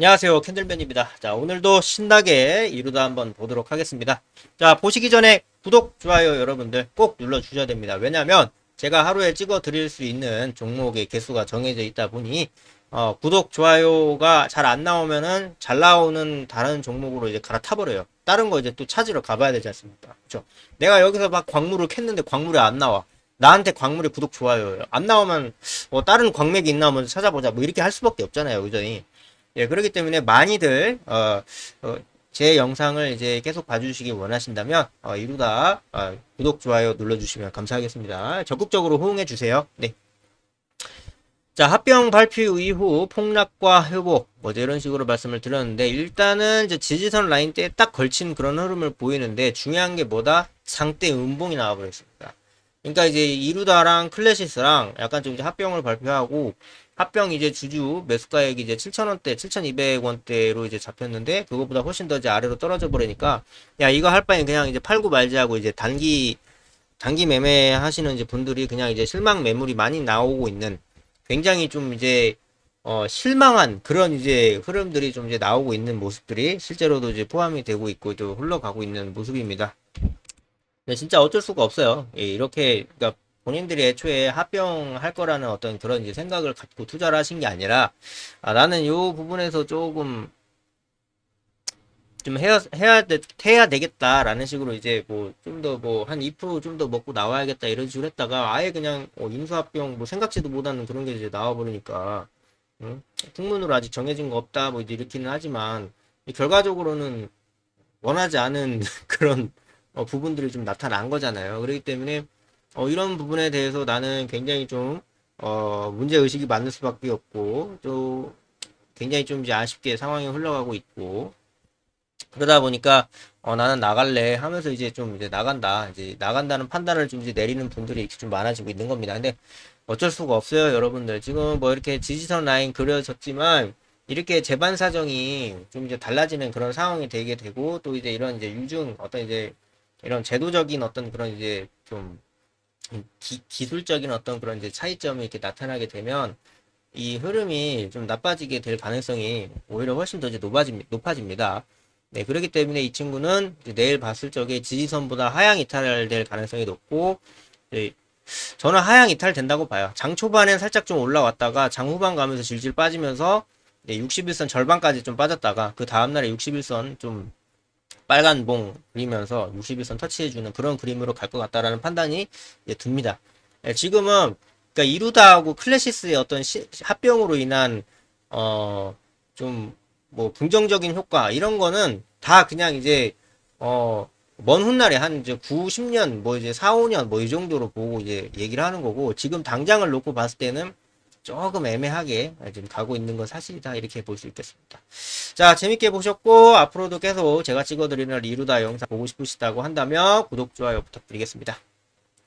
안녕하세요. 캔들맨입니다. 자 오늘도 신나게 이루다 한번 보도록 하겠습니다. 자 보시기 전에 구독 좋아요 여러분들 꼭 눌러 주셔야 됩니다. 왜냐면 제가 하루에 찍어 드릴 수 있는 종목의 개수가 정해져 있다 보니 어, 구독 좋아요가 잘 안 나오면은 잘 나오는 다른 종목으로 이제 갈아타 버려요. 다른 거 이제 또 찾으러 가봐야 되지 않습니까? 그죠 내가 여기서 막 광물을 캤는데 광물이 안 나와. 나한테 광물이 구독 좋아요예요 안 나오면 뭐 다른 광맥이 있나 한번 찾아보자. 뭐 이렇게 할 수밖에 없잖아요 그전이 예, 그렇기 때문에 많이들, 어, 어, 제 영상을 이제 계속 봐주시기 원하신다면, 어, 이루다, 어, 구독, 좋아요 눌러주시면 감사하겠습니다. 적극적으로 호응해 주세요. 네. 자, 합병 발표 이후 폭락과 회복, 뭐, 이런 식으로 말씀을 드렸는데, 일단은 이제 지지선 라인 때에 딱 걸친 그런 흐름을 보이는데, 중요한 게 뭐다? 상대 음봉이 나와버렸습니다. 그러니까 이제 이루다랑 클래시스랑 약간 좀 이제 합병을 발표하고, 합병 이제 주주 매수가액이 이제 7,000원대, 7,200원대로 이제 잡혔는데 그거보다 훨씬 더 이제 아래로 떨어져 버리니까 야 이거 할 바엔 그냥 이제 팔고 말지 하고 이제 단기 단기 매매 하시는 이제 분들이 그냥 이제 실망 매물이 많이 나오고 있는 굉장히 좀 이제 어 실망한 그런 이제 흐름들이 좀 이제 나오고 있는 모습들이 실제로도 이제 포함이 되고 있고 또 흘러가고 있는 모습입니다. 근데 진짜 어쩔 수가 없어요. 예, 이렇게 그러니까 본인들이 애초에 합병할 거라는 어떤 그런 이제 생각을 갖고 투자를 하신 게 아니라 아, 나는 요 부분에서 조금 좀 해야 해야 돼, 해야 되겠다라는 식으로 이제 뭐 좀 더 뭐 한 2%좀 더 먹고 나와야겠다 이런 식으로 했다가 아예 그냥 어, 인수합병 뭐 생각지도 못하는 그런 게 이제 나와 버리니까 응? 풍문으로 아직 정해진 거 없다 뭐 이렇게는 하지만 결과적으로는 원하지 않은 그런 어, 부분들이 좀 나타난 거잖아요. 그렇기 때문에 어, 이런 부분에 대해서 나는 굉장히 좀, 어, 문제 의식이 많을 수밖에 없고, 또, 굉장히 좀 이제 아쉽게 상황이 흘러가고 있고, 그러다 보니까, 어, 나는 나갈래 하면서 이제 좀 이제 나간다. 이제 나간다는 판단을 좀 이제 내리는 분들이 이렇게 좀 많아지고 있는 겁니다. 근데 어쩔 수가 없어요, 여러분들. 지금 뭐 이렇게 지지선 라인 그려졌지만, 이렇게 재반 사정이 좀 이제 달라지는 그런 상황이 되게 되고, 또 이제 이런 이제 유증, 어떤 이제 이런 제도적인 어떤 그런 이제 좀 기, 술적인 어떤 그런 이제 차이점이 이렇게 나타나게 되면 이 흐름이 좀 나빠지게 될 가능성이 오히려 훨씬 더 이제 높아집니다. 높아집니다. 네, 그렇기 때문에 이 친구는 내일 봤을 적에 지지선보다 하향 이탈될 가능성이 높고, 네, 저는 하향 이탈 된다고 봐요. 장 초반엔 살짝 좀 올라왔다가 장 후반 가면서 질질 빠지면서 네, 61선 절반까지 좀 빠졌다가 그 다음날에 61선 좀 빨간 봉 그리면서 61선 터치해주는 그런 그림으로 갈 것 같다라는 판단이 이제 듭니다. 예, 지금은 그러니까 이루다하고 클래시스의 어떤 시, 합병으로 인한 어 좀 뭐 긍정적인 효과 이런 거는 다 그냥 이제 어 먼 훗날에 한 이제 9, 10년 뭐 이제 4, 5년 뭐 이 정도로 보고 이제 얘기를 하는 거고 지금 당장을 놓고 봤을 때는 조금 애매하게 지금 가고 있는 건 사실이다 이렇게 볼 수 있겠습니다. 자 재밌게 보셨고 앞으로도 계속 제가 찍어드리는 이루다 영상 보고 싶으시다고 한다면 구독 좋아요 부탁드리겠습니다.